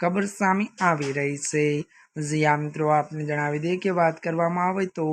ખબર સામે આવી રહી છે. જીયા મિત્રો, આપને જણાવી દઈએ કે વાત કરવામાં આવે તો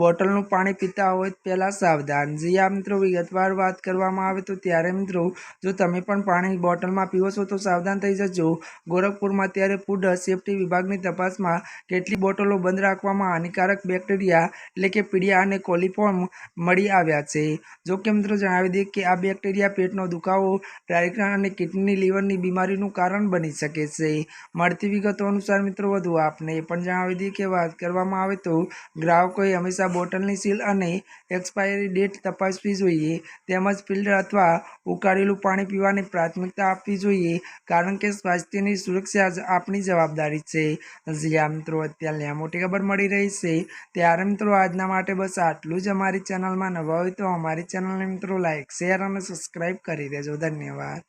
બોટલનું પાણી પીતા હોય પહેલાં સાવધાન. જીયા મિત્રો, વિગતવાર વાત કરવામાં આવે તો ત્યારે મિત્રો, જો તમે પણ પાણી બોટલમાં પીવો છો તો સાવધાન થઈ જજો. ગોરખપુરમાં ત્યારે ફૂડ સેફ્ટી વિભાગની તપાસમાં કેટલી બોટલો બંધ રાખવામાં હાનિકારક બેક્ટેરિયા એટલે કે પીડિયા અને કોલિફોર્મ મળી આવ્યા છે. જો કે મિત્રો, જણાવી દઈએ કે આ બેક્ટેરિયા પેટનો દુખાવો ડાયરેક્ટ અને કિડની લીવરની બીમારીનું કારણ બની શકે છે. મળતી વિગતો અનુસાર મિત્રો વધુ આપને એ પણ જણાવી દઈએ કે વાત કરવામાં આવે તો ગ્રાહકોએ હંમેશા બોટલની સીલ અને એક્સપાયરી ડેટ તપાસવી જોઈએ, તેમજ ફિલ્ટર અથવા ઉકાળેલું પાણી પીવાની પ્રાથમિકતા આપવી જોઈએ, કારણ કે સ્વાસ્થ્યની સુરક્ષા આપણી જવાબદારી છે. જ્યાં મિત્રો, અત્યારે આ મોટી ખબર મળી રહી છે. ત્યારે મિત્રો આજના માટે બસ આટલું જ અમારી ચેનલમાં નવા હોય તો અમારી ચેનલને મિત્રો લાઇક શેર અને સબસ્ક્રાઈબ કરી દેજો. ધન્યવાદ.